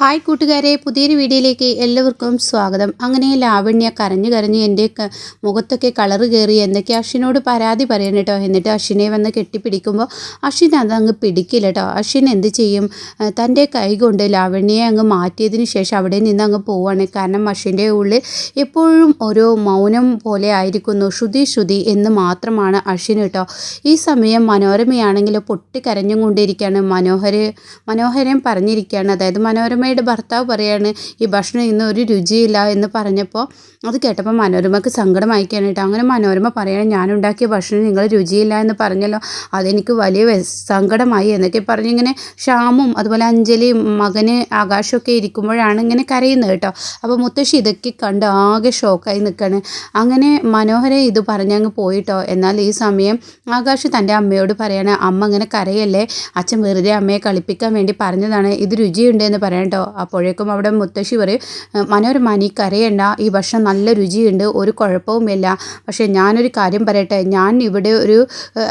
Hi കൂട്ടുകാരെ പുതിയൊരു വീഡിയോയിലേക്ക് എല്ലാവർക്കും സ്വാഗതം. അങ്ങനെ ലാവണ്യ കരഞ്ഞു കരഞ്ഞ് എന്റെ മുഖത്തൊക്കെ കളറ് കയറി എന്തൊക്കെ അശ്വിനോട് പരാതി പറയണം കേട്ടോ. എന്നിട്ട് അശ്വിനെ വന്ന് കെട്ടിപ്പിടിക്കുമ്പോൾ അശ്വിൻ അതങ്ങ് പിടിക്കില്ല കേട്ടോ. അശ്വിൻ എന്ത് ചെയ്യും? തന്റെ കൈ കൊണ്ട് ലാവണ്യയെ അങ്ങ് മാറ്റിയതിന് ശേഷം അവിടെ നിന്ന് അങ്ങ് പോവാണ്. കാരണം അശ്വിന്റെ ഉള്ളിൽ എപ്പോഴും ഓരോ മൗനം പോലെ ആയിരിക്കുന്നു. ശ്രുതി ശ്രുതി എന്ന് മാത്രമാണ് അശ്വിൻ കേട്ടോ. ഈ സമയം മനോരമയാണെങ്കിൽ പൊട്ടിക്കരഞ്ഞും കൊണ്ടിരിക്കുകയാണ്. മനോഹര മനോഹരൻ പറഞ്ഞിരിക്കുകയാണ്. അതായത് മനോരമയുടെ ഭർത്താവ് പറയാണ് ഈ ഭക്ഷണം ഇന്ന് ഒരു രുചിയില്ല എന്ന് പറഞ്ഞപ്പോൾ അത് കേട്ടപ്പോൾ മനോരമക്ക് സങ്കടമായിക്കാണ് കേട്ടോ അങ്ങനെ മനോരമ പറയാണ് ഞാനുണ്ടാക്കിയ ഭക്ഷണം നിങ്ങൾ രുചിയില്ല എന്ന് പറഞ്ഞല്ലോ. അതെനിക്ക് വലിയ സങ്കടമായി എന്നൊക്കെ പറഞ്ഞിങ്ങനെ ഷ്യാമും അതുപോലെ അഞ്ജലിയും മകന് ആകാശമൊക്കെ ഇരിക്കുമ്പോഴാണ് ഇങ്ങനെ കരയുന്നത് കേട്ടോ. അപ്പോൾ മുത്തശ്ശി ഇതൊക്കെ കണ്ട് ആകെ ഷോക്കായി നിൽക്കുകയാണ് അങ്ങനെ മനോഹര ഇത് പറഞ്ഞങ്ങ് പോയിട്ടോ. എന്നാൽ ഈ സമയം ആകാശ് തന്റെ അമ്മയോട് പറയാണ് അമ്മ അങ്ങനെ കരയല്ലേ? അച്ഛൻ വെറുതെ അമ്മയെ കളിപ്പിക്കാൻ വേണ്ടി പറഞ്ഞതാണ്. ഇത് രുചിയുണ്ട് എന്ന് പറയാം കേട്ടോ അപ്പോഴേക്കും അവിടെ മുത്തശ്ശി പറയും മനോര മനോരമ നീ കരയണ്ട. ഈ ഭക്ഷണം നല്ല രുചിയുണ്ട്. ഒരു കുഴപ്പവുമില്ല പക്ഷേ ഞാനൊരു കാര്യം പറയട്ടെ. ഞാൻ ഇവിടെ ഒരു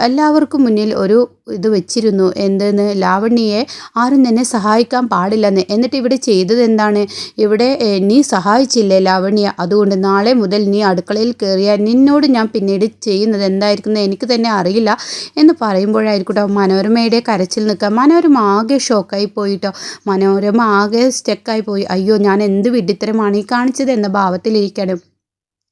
എല്ലാവർക്കും മുന്നിൽ ഒരു ഇത് വെച്ചിരുന്നു. എന്തെന്ന്? ലാവണ്യയെ ആരും തന്നെ സഹായിക്കാൻ പാടില്ലെന്ന്. എന്നിട്ട് ഇവിടെ ചെയ്തത് എന്താണ്? ഇവിടെ നീ സഹായിച്ചില്ലേ ലാവണ്യ? അതുകൊണ്ട് നാളെ മുതൽ നീ അടുക്കളയിൽ കയറിയാൽ നിന്നോട് ഞാൻ പിന്നീട് ചെയ്യുന്നത് എന്തായിരിക്കും എനിക്ക് തന്നെ അറിയില്ല എന്ന് പറയുമ്പോഴായിരിക്കട്ടോ മനോരമയുടെ കരച്ചിൽ നിൽക്കുക. മനോരമ ആകെ ഷോക്കായി പോയിട്ടോ മനോരമ ആകെ സ്റ്റക്കായി പോയി. അയ്യോ ഞാൻ എന്ത് വിഡിത്തരമാണ് ഈ കാണിച്ചത് എന്ന ഭാവത്തിലിരിക്കണം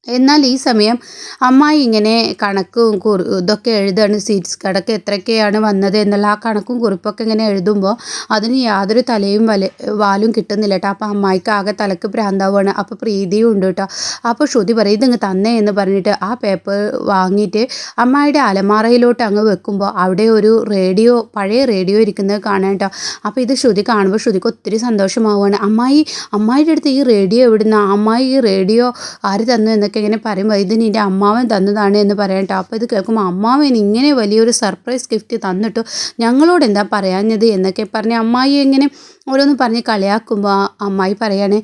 എന്നാൽ ഈ സമയം അമ്മായി ഇങ്ങനെ കണക്കും കുറി ഇതൊക്കെ എഴുതാണ് സീറ്റ്സ് കടക്ക് എത്രയൊക്കെയാണ് വന്നത് എന്നുള്ള ആ കണക്കും കുറിപ്പൊക്കെ ഇങ്ങനെ എഴുതുമ്പോൾ അതിന് യാതൊരു തലയും വല വാലും കിട്ടുന്നില്ല കേട്ടോ. അപ്പോൾ അമ്മായിക്ക് ആകെ തലക്ക് ഭ്രാന്താവാണ് അപ്പോൾ പ്രീതിയും ഉണ്ട് കേട്ടോ. അപ്പോൾ ശ്രുതി പറയും ഇതിങ്ങ് തന്നേ എന്ന് പറഞ്ഞിട്ട് ആ പേപ്പർ വാങ്ങിയിട്ട് അമ്മായിയുടെ അലമാറയിലോട്ട് അങ്ങ് വെക്കുമ്പോൾ അവിടെ ഒരു റേഡിയോ പഴയ റേഡിയോ ഇരിക്കുന്നത് കാണാൻ കേട്ടോ. അപ്പോൾ ഇത് ശ്രുതി കാണുമ്പോൾ ശ്രുതിക്ക് ഒത്തിരി സന്തോഷമാവുകയാണ്. അമ്മായി അമ്മായിയുടെ അടുത്ത് ഈ റേഡിയോ എവിടുന്ന? അമ്മായി ഈ റേഡിയോ ആര് തന്നു? എന്നൊക്കെ ഇങ്ങനെ പറയുമ്പോൾ ഇത് നിന്റെ അമ്മാവൻ തന്നതാണ് എന്ന് പറയട്ടോ. അപ്പോൾ ഇത് കേൾക്കുമ്പോൾ അമ്മാവൻ ഇങ്ങനെ വലിയൊരു സർപ്രൈസ് ഗിഫ്റ്റ് തന്നിട്ടു ഞങ്ങളോട് എന്താ പറയാഞ്ഞത് എന്നൊക്കെ പറഞ്ഞ് അമ്മായി എങ്ങനെ ഓരോന്ന് പറഞ്ഞ് കളിയാക്കുമ്പോൾ അമ്മായി പറയാണ്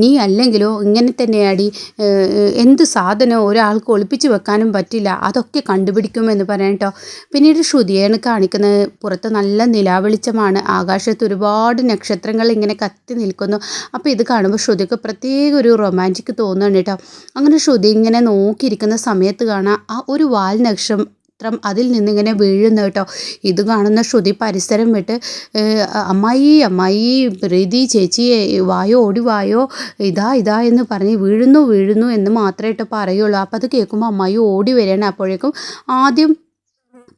നീ അല്ലെങ്കിലോ ഇങ്ങനെ തന്നെയാടി. എന്ത് സാധനം ഒരാൾക്ക് ഒളിപ്പിച്ച് വെക്കാനും പറ്റില്ല. അതൊക്കെ കണ്ടുപിടിക്കുമെന്ന് പറയട്ടോ പിന്നീട് ശ്രുതിയാണ് കാണിക്കുന്നത് പുറത്ത് നല്ല നിലാവെളിച്ചമാണ്. ആകാശത്ത് ഒരുപാട് നക്ഷത്രങ്ങൾ ഇങ്ങനെ കത്തി നിൽക്കുന്നു. അപ്പോൾ ഇത് കാണുമ്പോൾ ശ്രുതിക്ക് പ്രത്യേക ഒരു റൊമാന്റിക് തോന്നുന്നുണ്ട് കേട്ടോ. അങ്ങനെ ശ്രുതി ഇങ്ങനെ നോക്കിയിരിക്കുന്ന സമയത്ത് കാണാം ആ ഒരു വാൽ നക്ഷത്രം അതിൽ നിന്നിങ്ങനെ വീഴുന്നു കേട്ടോ. ഇത് കാണുന്ന ശ്രുതി പരിസരം വിട്ട് അമ്മായി അമ്മായി പ്രീതി ചേച്ചി വായോ ഓടി വായോ ഇതാ ഇതാ എന്ന് പറഞ്ഞ് വീഴുന്നു വീഴുന്നു എന്ന് മാത്രമേ കേട്ടോ പറയുള്ളൂ. അപ്പോൾ അത് കേൾക്കുമ്പോൾ അമ്മായി ഓടി വരികയാണ്. അപ്പോഴേക്കും ആദ്യം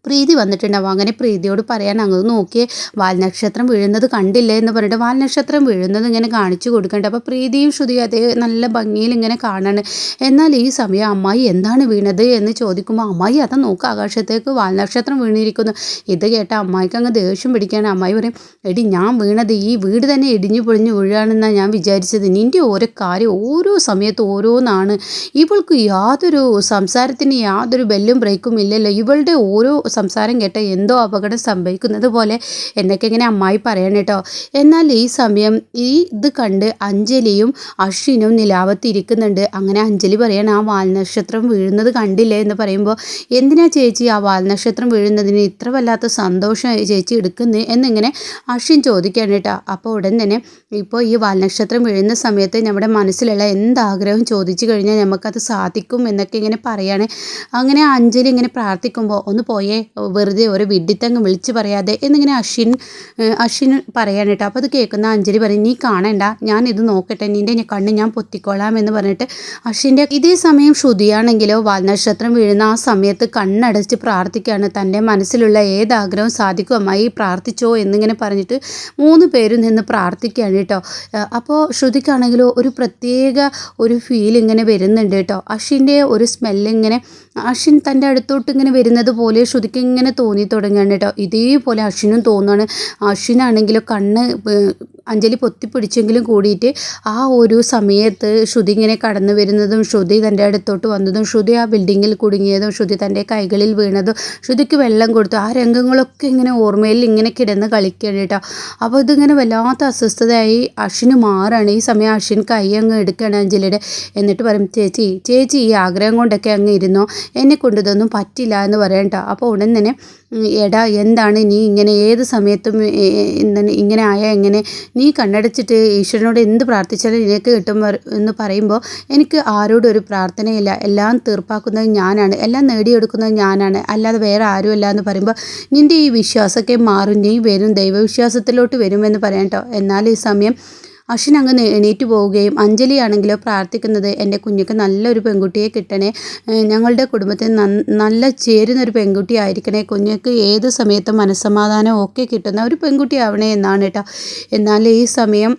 പ്രീതി വന്നിട്ടുണ്ടാവും. അങ്ങനെ പ്രീതിയോട് പറയാൻ അങ്ങ് നോക്കിയേ വാൽനക്ഷത്രം വീഴുന്നത് കണ്ടില്ലേ? എന്ന് പറഞ്ഞിട്ട് വാൽനക്ഷത്രം വീഴുന്നത് ഇങ്ങനെ കാണിച്ചു കൊടുക്കേണ്ട. അപ്പോൾ പ്രീതിയും ശ്രുതിയും അതേ നല്ല ഭംഗിയിൽ ഇങ്ങനെ കാണാണ്. എന്നാൽ ഈ സമയം അമ്മായി എന്താണ് വീണത് എന്ന് ചോദിക്കുമ്പോൾ അമ്മായി അതാ നോക്കുക ആകാശത്തേക്ക് വാൽനക്ഷത്രം വീണിരിക്കുന്നു. ഇത് കേട്ട അമ്മായിക്ക് അങ്ങ് ദേഷ്യം പിടിക്കുകയാണ് അമ്മായി പറയും എടി ഞാൻ വീണത് ഈ വീട് തന്നെ ഇടിഞ്ഞു പൊളിഞ്ഞു വീഴാണെന്നാണ് ഞാൻ വിചാരിച്ചത്. നിന്റെ ഓരോ കാര്യം ഓരോ സമയത്ത് ഓരോന്നാണ്. ഇവൾക്ക് യാതൊരു സംസാരത്തിന് യാതൊരു ബെല്ലും ബ്രേക്കും ഇല്ലല്ലോ. ഇവളുടെ ഓരോ സംസാരം കേട്ട എന്തോ അപകടം സംഭവിക്കുന്നത് പോലെ എന്നൊക്കെ ഇങ്ങനെ അമ്മായി പറയണം കേട്ടോ. എന്നാൽ ഈ സമയം ഈ ഇത് കണ്ട് അഞ്ജലിയും അശ്വിനും നിലാവത്ത് ഇരിക്കുന്നുണ്ട്. അങ്ങനെ അഞ്ജലി പറയണം ആ വാൽനക്ഷത്രം വീഴുന്നത് കണ്ടില്ലേ? എന്ന് പറയുമ്പോൾ എന്തിനാ ചേച്ചി ആ വാൽനക്ഷത്രം വീഴുന്നതിന് ഇത്ര വല്ലാത്ത സന്തോഷം ചേച്ചി എടുക്കുന്നത് എന്നിങ്ങനെ അശ്വിൻ ചോദിക്കുകയാണ് കേട്ടോ. അപ്പോൾ ഉടൻ തന്നെ ഇപ്പോൾ ഈ വാൽനക്ഷത്രം വീഴുന്ന സമയത്ത് നമ്മുടെ മനസ്സിലുള്ള എന്താഗ്രഹം ചോദിച്ചു കഴിഞ്ഞാൽ നമുക്കത് സാധിക്കും എന്നൊക്കെ ഇങ്ങനെ പറയാണ്. അങ്ങനെ അഞ്ജലി ഇങ്ങനെ പ്രാർത്ഥിക്കുമ്പോൾ ഒന്ന് പോയേ വെറുതെ ഒരു വിഡിത്തങ്ങ് വിളിച്ച് പറയാതെ എന്നിങ്ങനെ അശ്വിൻ അശ്വിൻ പറയാൻ കേട്ടോ. അപ്പോൾ അത് കേൾക്കുന്ന അഞ്ജലി പറയും നീ കാണണ്ട ഞാൻ ഇത് നോക്കട്ടെ നിന്റെ കണ്ണ് ഞാൻ പൊത്തിക്കോളാം എന്ന് പറഞ്ഞിട്ട് അശ്വിന്റെ ഇതേ സമയം ശ്രുതിയാണെങ്കിലോ വാൽനക്ഷത്രം വീഴുന്ന ആ സമയത്ത് കണ്ണടച്ച് പ്രാർത്ഥിക്കുകയാണ് തന്റെ മനസ്സിലുള്ള ഏതാഗ്രഹവും സാധിക്കും അമ്മായി പ്രാർത്ഥിച്ചോ എന്നിങ്ങനെ പറഞ്ഞിട്ട് മൂന്ന് പേരും നിന്ന് പ്രാർത്ഥിക്കുകയാണ് കേട്ടോ. അപ്പോൾ ശ്രുതിക്കാണെങ്കിലോ ഒരു പ്രത്യേക ഒരു ഫീൽ ഇങ്ങനെ വരുന്നുണ്ട് കേട്ടോ. അശ്വിന്റെ ഒരു സ്മെല്ലിങ്ങനെ അശ്വിൻ തന്റെ അടുത്തോട്ട് ഇങ്ങനെ വരുന്നത് പോലെ ശ്രുതിക്ക് ഇങ്ങനെ തോന്നി തുടങ്ങുകയാണ് കേട്ടോ. ഇതേപോലെ അശ്വിനും തോന്നുകയാണ് അശ്വിനാണെങ്കിലോ കണ്ണ് അഞ്ജലി പൊത്തിപ്പിടിച്ചെങ്കിലും കൂടിയിട്ട് ആ ഒരു സമയത്ത് ശ്രുതി ഇങ്ങനെ കടന്നു വരുന്നതും ശ്രുതി തന്റെ അടുത്തോട്ട് വന്നതും ശ്രുതി ആ ബിൽഡിങ്ങിൽ കുടുങ്ങിയതും ശ്രുതി തന്റെ കൈകളിൽ വീണതും ശ്രുതിക്ക് വെള്ളം കൊടുത്തു. ആ രംഗങ്ങളൊക്കെ ഇങ്ങനെ ഓർമ്മയിൽ ഇങ്ങനെ കിടന്ന് കളിക്കുകയാണ് കേട്ടോ. അപ്പോൾ ഇതിങ്ങനെ വല്ലാത്ത അസ്വസ്ഥതയായി അശ്വിന് മാറാണ്. ഈ സമയം അശ്വിൻ കൈ അങ്ങ് എടുക്കുകയാണ് അഞ്ജലിയുടെ. എന്നിട്ട് പറയും ചേച്ചി ചേച്ചി ഈ ആഗ്രഹം കൊണ്ടൊക്കെ അങ്ങ് ഇരുന്നോ? എന്നെ കൊണ്ട് ഇതൊന്നും പറ്റില്ല എന്ന് പറയാം കേട്ടോ. അപ്പോൾ ഉടൻ തന്നെ എടാ എന്താണ്? നീ ഇങ്ങനെ ഏത് സമയത്തും ഇങ്ങനെ ആയാൽ എങ്ങനെ? നീ കണ്ണടച്ചിട്ട് ഈശ്വരനോട് എന്ത് പ്രാർത്ഥിച്ചാലും നിനക്ക് കിട്ടും എന്ന് പറയുമ്പോൾ എനിക്ക് ആരോടും ഒരു പ്രാർത്ഥനയില്ല. എല്ലാം തീർപ്പാക്കുന്നത് ഞാനാണ്. എല്ലാം നേടിയെടുക്കുന്നത് ഞാനാണ്. അല്ലാതെ വേറെ ആരുമല്ല എന്ന് പറയുമ്പോൾ നിന്റെ ഈ വിശ്വാസമൊക്കെ മാറും. നീ വരും. ദൈവവിശ്വാസത്തിലോട്ട് വരുമെന്ന് പറയാം കേട്ടോ എന്നാൽ ഈ സമയം അശ്വിൻ അങ്ങ് എണീറ്റ് പോവുകയും അഞ്ജലിയാണെങ്കിലോ പ്രാർത്ഥിക്കുന്നത് എന്റെ കുഞ്ഞുക്ക് നല്ലൊരു പെൺകുട്ടിയെ കിട്ടണേ. ഞങ്ങളുടെ കുടുംബത്തിന് നല്ല ചേരുന്നൊരു പെൺകുട്ടി ആയിരിക്കണേ. കുഞ്ഞുക്ക് ഏത് സമയത്തും മനസ്സമാധാനം ഒക്കെ കിട്ടുന്ന ഒരു പെൺകുട്ടി ആവണേ എന്നാണ് കേട്ടോ എന്നാൽ ഈ സമയം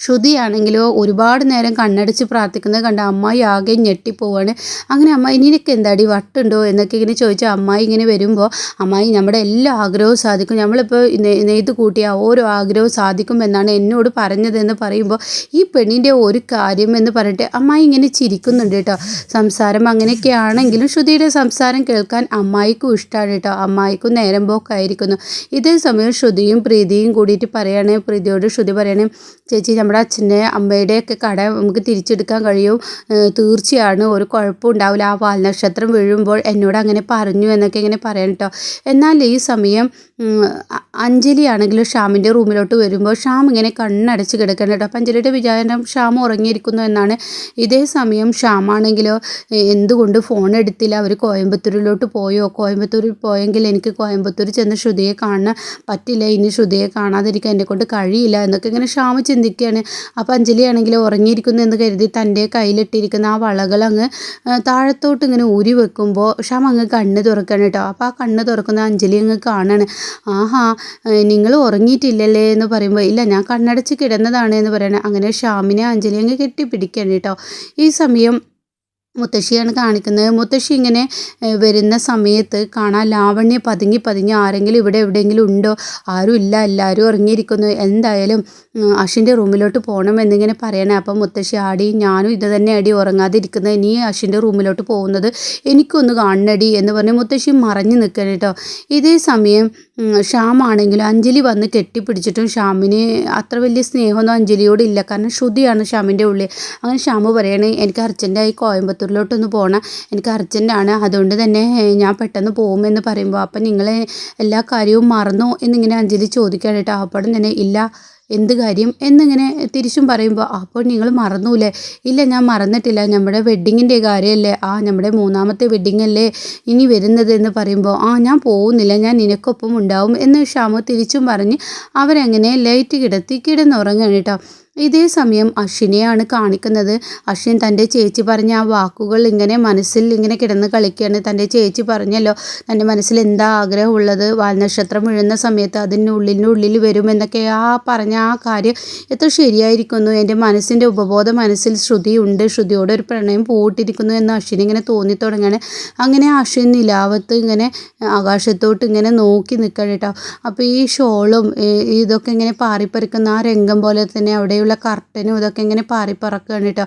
ശ്രുതിയാണെങ്കിലോ ഒരുപാട് നേരം കണ്ണടച്ച് പ്രാർത്ഥിക്കുന്നത് കണ്ട അമ്മായി ആകെ ഞെട്ടിപ്പോവാണ്. അങ്ങനെ അമ്മായി നിനക്ക് എന്താടി? വട്ടുണ്ടോ? എന്നൊക്കെ ഇങ്ങനെ ചോദിച്ചാൽ അമ്മായി ഇങ്ങനെ വരുമ്പോൾ അമ്മായി നമ്മുടെ എല്ലാ ആഗ്രഹവും സാധിക്കും. നമ്മളിപ്പോൾ നെയ്ത് കൂട്ടിയ ഓരോ ആഗ്രഹവും സാധിക്കും എന്നാണ് എന്നോട് പറഞ്ഞതെന്ന് പറയുമ്പോൾ ഈ പെണ്ണിന്റെ ഒരു കാര്യം എന്ന് പറഞ്ഞിട്ട് അമ്മായി ഇങ്ങനെ ചിരിക്കുന്നുണ്ട് കേട്ടോ. സംസാരം അങ്ങനെയൊക്കെ ആണെങ്കിലും ശ്രുതിയുടെ സംസാരം കേൾക്കാൻ അമ്മായിക്കും ഇഷ്ടമാണ് കേട്ടോ. അമ്മായിക്കും നേരം പോക്കായിരിക്കുന്നു. ഇതേ സമയം ശ്രുതിയും പ്രീതിയും കൂടിയിട്ട് പറയാണ്. പ്രീതിയോട് ശ്രുതി പറയണേ ചേച്ചി നമ്മുടെ അച്ഛന്റെ അമ്മയുടെയൊക്കെ കട നമുക്ക് തിരിച്ചെടുക്കാൻ കഴിയും. തീർച്ചയാണ് ഒരു കുഴപ്പം ഉണ്ടാവില്ല. ആ വാൽനക്ഷത്രം വീഴുമ്പോൾ എന്നോട് അങ്ങനെ പറഞ്ഞു എന്നൊക്കെ ഇങ്ങനെ പറയാൻ കേട്ടോ. എന്നാൽ ഈ സമയം അഞ്ജലി ആണെങ്കിലും ഷ്യാമിന്റെ റൂമിലോട്ട് വരുമ്പോൾ ഷ്യാം ഇങ്ങനെ കണ്ണടച്ച് കിടക്കണം കേട്ടോ. അപ്പം അഞ്ജലിയുടെ വിചാരം ഷ്യാം ഉറങ്ങിയിരിക്കുന്നു എന്നാണ്. ഇതേ സമയം ഷ്യാമാണെങ്കിലോ എന്തുകൊണ്ട് ഫോൺ എടുത്തില്ല? അവർ കോയമ്പത്തൂരിലോട്ട് പോയോ? കോയമ്പത്തൂരിൽ പോയെങ്കിൽ എനിക്ക് കോയമ്പത്തൂർ ചെന്ന് ശ്രുതിയെ കാണാൻ പറ്റില്ല. ഇനി ശ്രുതിയെ കാണാതിരിക്കാൻ എന്നെ കൊണ്ട് കഴിയില്ല എന്നൊക്കെ ഇങ്ങനെ ഷ്യാമ് ചിന്തിക്കുകയാണ്. അപ്പോൾ അഞ്ജലി ആണെങ്കിൽ ഉറങ്ങിയിരിക്കുന്നു എന്ന് കരുതി തന്റെ കയ്യിലിട്ടിരിക്കുന്ന ആ വളകൾ അങ്ങ് താഴത്തോട്ട് ഇങ്ങനെ ഊരി വെക്കുമ്പോൾ ഷാം അങ്ങ് കണ്ണ് തുറക്കണം കേട്ടോ. അപ്പോൾ ആ കണ്ണ് തുറക്കുന്ന അഞ്ജലി അങ്ങ് കാണാണ്. ആഹാ നിങ്ങൾ ഉറങ്ങിയിട്ടില്ലല്ലേ? എന്ന് പറയുമ്പോൾ ഇല്ല ഞാൻ കണ്ണടച്ച് കിടന്നതാണ് എന്ന് പറയണേ. അങ്ങനെ ഷ്യാമിനെ അഞ്ജലി അങ്ങ് കെട്ടിപ്പിടിക്കുകയാണ് കേട്ടോ. ഈ സമയം മുത്തശ്ശിയാണ് കാണിക്കുന്നത്. മുത്തശ്ശി ഇങ്ങനെ വരുന്ന സമയത്ത് കാണാൻ ലാവണ്യ പതുങ്ങി പതുങ്ങി ആരെങ്കിലും ഇവിടെ എവിടെയെങ്കിലും ഉണ്ടോ? ആരും ഇല്ല എല്ലാവരും ഇറങ്ങിയിരിക്കുന്നു എന്തായാലും അശ്വിന്റെ റൂമിലോട്ട് പോകണം എന്നിങ്ങനെ പറയണേ. അപ്പം മുത്തശ്ശി ആടി ഞാനും ഇത് തന്നെ അടി ഉറങ്ങാതിരിക്കുന്നത് നീ അശ്വിന്റെ റൂമിലോട്ട് പോകുന്നത് എനിക്കൊന്ന് കാണണടി എന്ന് പറഞ്ഞ് മുത്തശ്ശി മറഞ്ഞു നിൽക്കണം കേട്ടോ. ഇതേ സമയം ഷ്യാമാണെങ്കിലും അഞ്ജലി വന്ന് കെട്ടിപ്പിടിച്ചിട്ടും ശ്യാമിന് അത്ര വലിയ സ്നേഹമൊന്നും അഞ്ജലിയോട് ഇല്ല. കാരണം ശ്രുതിയാണ് ശ്യാമിന്റെ ഉള്ളിൽ. അങ്ങനെ ശ്യാമ് പറയണേ എനിക്ക് അർജന്റായി കോയമ്പത്തൂരിലോട്ടൊന്ന് പോകണം എനിക്ക് അർജന്റാണ് അതുകൊണ്ട് തന്നെ ഞാൻ പെട്ടെന്ന് പോകുമെന്ന് പറയുമ്പോൾ അപ്പം നിങ്ങൾ എല്ലാ കാര്യവും മറന്നോ എന്നിങ്ങനെ അഞ്ജലി ചോദിക്കാൻ കേട്ടോ. അപ്പം തന്നെ ഇല്ല എന്ത് കാര്യം? എന്നിങ്ങനെ തിരിച്ചും പറയുമ്പോൾ അപ്പോൾ നിങ്ങൾ മറന്നൂലേ? ഇല്ല ഞാൻ മറന്നിട്ടില്ല. നമ്മുടെ വെഡ്ഡിങ്ങിന്റെ കാര്യമല്ലേ? ആ നമ്മുടെ മൂന്നാമത്തെ വെഡ്ഡിങ് അല്ലേ ഇനി വരുന്നത്? എന്ന് പറയുമ്പോൾ ആ ഞാൻ പോകുന്നില്ല. ഞാൻ നിനക്കൊപ്പം ഉണ്ടാവും. എന്ന് ഷാമു തിരിച്ചും പറഞ്ഞ് അവരങ്ങനെ ലൈറ്റ് കിടത്തി കിടന്നുറങ്ങാണ് കേട്ടോ. ഇതേ സമയം അശ്വിനെയാണ് കാണിക്കുന്നത്. അശ്വിൻ തന്റെ ചേച്ചി പറഞ്ഞ ആ വാക്കുകൾ ഇങ്ങനെ മനസ്സിൽ ഇങ്ങനെ കിടന്ന് കളിക്കുകയാണ്. തന്റെ ചേച്ചി പറഞ്ഞല്ലോ തന്റെ മനസ്സിൽ എന്താ ആഗ്രഹമുള്ളത്? വാൽനക്ഷത്രം വീഴുന്ന സമയത്ത് അതിന്റെ ഉള്ളിന്റെ ഉള്ളിൽ വരുമെന്നൊക്കെ ആ പറഞ്ഞ ആ കാര്യം എത്ര ശരിയായിരിക്കുന്നു. എന്റെ മനസ്സിന്റെ ഉപബോധ മനസ്സിൽ ശ്രുതിയുണ്ട്. ശ്രുതിയോട് ഒരു പ്രണയം പൂട്ടിരിക്കുന്നു എന്ന് അശ്വിൻ ഇങ്ങനെ തോന്നി അങ്ങനെ അശ്വിൻ നിലാവത്ത് ഇങ്ങനെ ആകാശത്തോട്ട് ഇങ്ങനെ നോക്കി നിൽക്കണം കേട്ടോ. അപ്പോൾ ഈ ഷോളും ഇതൊക്കെ ഇങ്ങനെ പാറിപ്പറിക്കുന്ന ആ രംഗം പോലെ തന്നെ അവിടെയുള്ള കർട്ടനും ഇതൊക്കെ ഇങ്ങനെ പാറിപ്പറക്കുകയാണ് കേട്ടോ.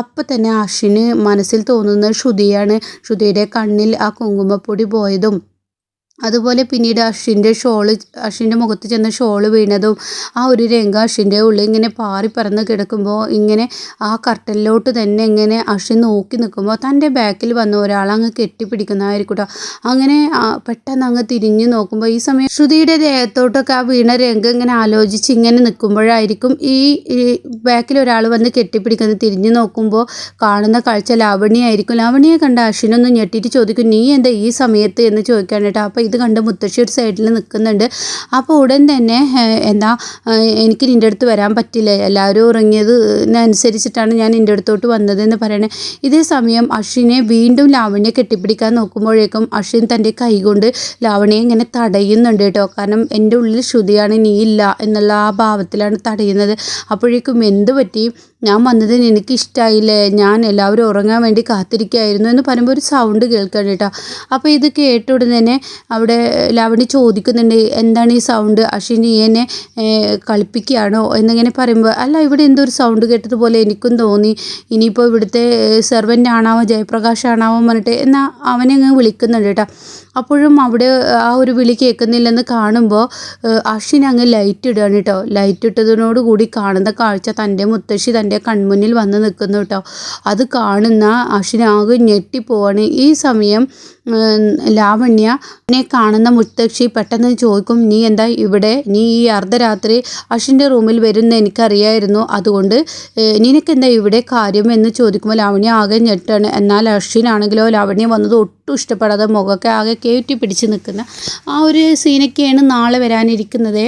അപ്പോൾ തന്നെ അശ്വിന് മനസ്സിൽ തോന്നുന്നത് ശ്രുതിയാണ്. ശ്രുതിയുടെ കണ്ണിൽ ആ കുങ്കുമപ്പൊടി പോയതും അതുപോലെ പിന്നീട് അഷിന്റെ ഷോൾ അഷിന്റെ മുഖത്ത് ചെന്ന് ഷോൾ വീണതും ആ ഒരു രംഗ അഷിന്റെ ഉള്ളിൽ ഇങ്ങനെ പാറി പറന്ന് കിടക്കുമ്പോൾ ഇങ്ങനെ ആ കർട്ടനിലോട്ട് തന്നെ ഇങ്ങനെ അഷിൻ നോക്കി നിൽക്കുമ്പോൾ തന്റെ ബാക്കിൽ വന്ന ഒരാൾ അങ്ങ് കെട്ടിപ്പിടിക്കുന്നതായിരിക്കും കേട്ടോ. അങ്ങനെ പെട്ടെന്ന് അങ്ങ് തിരിഞ്ഞു നോക്കുമ്പോൾ ഈ സമയം ശ്രുതിയുടെ ദേഹത്തോട്ടൊക്കെ ആ വീണ രംഗം ഇങ്ങനെ ആലോചിച്ച് ഇങ്ങനെ നിൽക്കുമ്പോഴായിരിക്കും ഈ ബാക്കിൽ ഒരാൾ വന്ന് കെട്ടിപ്പിടിക്കുന്നത് തിരിഞ്ഞു നോക്കുമ്പോൾ കാണുന്ന കാഴ്ച ലാവണിയായിരിക്കും ലാവണിയെ കണ്ട അഷിനൊന്ന് ഞെട്ടിയിട്ട് ചോദിക്കും നീ എന്താ ഈ സമയത്ത്? എന്ന് ചോദിക്കാൻ കേട്ടോ. ഇത് കണ്ട് മുത്തശ്ശി ഒരു സൈഡിൽ നിൽക്കുന്നുണ്ട് അപ്പോൾ ഉടൻ തന്നെ എന്താ എനിക്ക് നിന്റെ അടുത്ത് വരാൻ പറ്റില്ല? എല്ലാവരും ഉറങ്ങിയതിനനുസരിച്ചിട്ടാണ് ഞാൻ നിന്റെ അടുത്തോട്ട് വന്നതെന്ന് പറയണേ. ഇതേ സമയം അശ്വിനെ വീണ്ടും ലാവണ്യെ കെട്ടിപ്പിടിക്കാൻ നോക്കുമ്പോഴേക്കും അശ്വിൻ തന്റെ കൈകൊണ്ട് ലാവണ്യെ ഇങ്ങനെ തടയുന്നുണ്ട് കേട്ടോ. കാരണം എന്റെ ഉള്ളിൽ ശ്രുതിയാണ് നീ ഇല്ല എന്നുള്ള ആ ഭാവത്തിലാണ് തടയുന്നത്. അപ്പോഴേക്കും എന്ത് പറ്റി? ഞാൻ വന്നതിന് നിനക്ക് ഇഷ്ടമായില്ലേ ഞാൻ എല്ലാവരും ഉറങ്ങാൻ വേണ്ടി കാത്തിരിക്കുകയായിരുന്നു എന്ന് പറയുമ്പോൾ ഒരു സൗണ്ട് കേൾക്കാൻ കേട്ടോ. അപ്പോൾ ഇത് കേട്ട ഉടൻ തന്നെ അവിടെ ലാവണി ചോദിക്കുന്നുണ്ട് എന്താണ് ഈ സൗണ്ട് അശ്വിൻ ഇയനെ കളിപ്പിക്കുകയാണോ? എന്നിങ്ങനെ പറയുമ്പോൾ അല്ല ഇവിടെ എന്തോ ഒരു സൗണ്ട് കേട്ടതുപോലെ എനിക്കും തോന്നി. ഇനിയിപ്പോൾ ഇവിടുത്തെ സെർവന്റ് ആണാവോ ജയപ്രകാശ് ആണാവോ പറഞ്ഞിട്ട് എന്നാൽ അവനെ അങ്ങ് വിളിക്കുന്നുണ്ട് കേട്ടോ. അപ്പോഴും അവിടെ ആ ഒരു വിളി കേൾക്കുന്നില്ലെന്ന് കാണുമ്പോൾ അശ്വിൻ അങ്ങ് ലൈറ്റ് ഇടുകയാണ് കേട്ടോ. ലൈറ്റ് ഇട്ടതിനോട് കൂടി കാണുന്ന കാഴ്ച തന്റെ മുത്തശ്ശി തന്റെ കൺമുന്നിൽ വന്ന് നിൽക്കുന്നു കേട്ടോ. അത് കാണുന്ന അശ്വിൻ ആകെ ഞെട്ടിപ്പോവാണ് ഈ സമയം ലാവണ്യ എന്നെ കാണുന്ന മുത്തശ്ശി പെട്ടെന്ന് ചോദിക്കും നീ എന്താ ഇവിടെ? നീ ഈ അർദ്ധരാത്രി അശ്വിന്റെ റൂമിൽ വരുന്ന എനിക്കറിയായിരുന്നു. അതുകൊണ്ട് നിനക്കെന്താ ഇവിടെ കാര്യം? എന്ന് ചോദിക്കുമ്പോൾ ലാവണ്യ ആകെ ഞെട്ടാണ്. എന്നാൽ അശ്വിനാണെങ്കിലോ ലാവണ്യ വന്നത് ഒട്ടും ഇഷ്ടപ്പെടാതെ മുഖമൊക്കെ ആകെ കയറ്റി പിടിച്ച് നിൽക്കുന്ന ആ ഒരു സീനൊക്കെയാണ് നാളെ വരാനിരിക്കുന്നത്.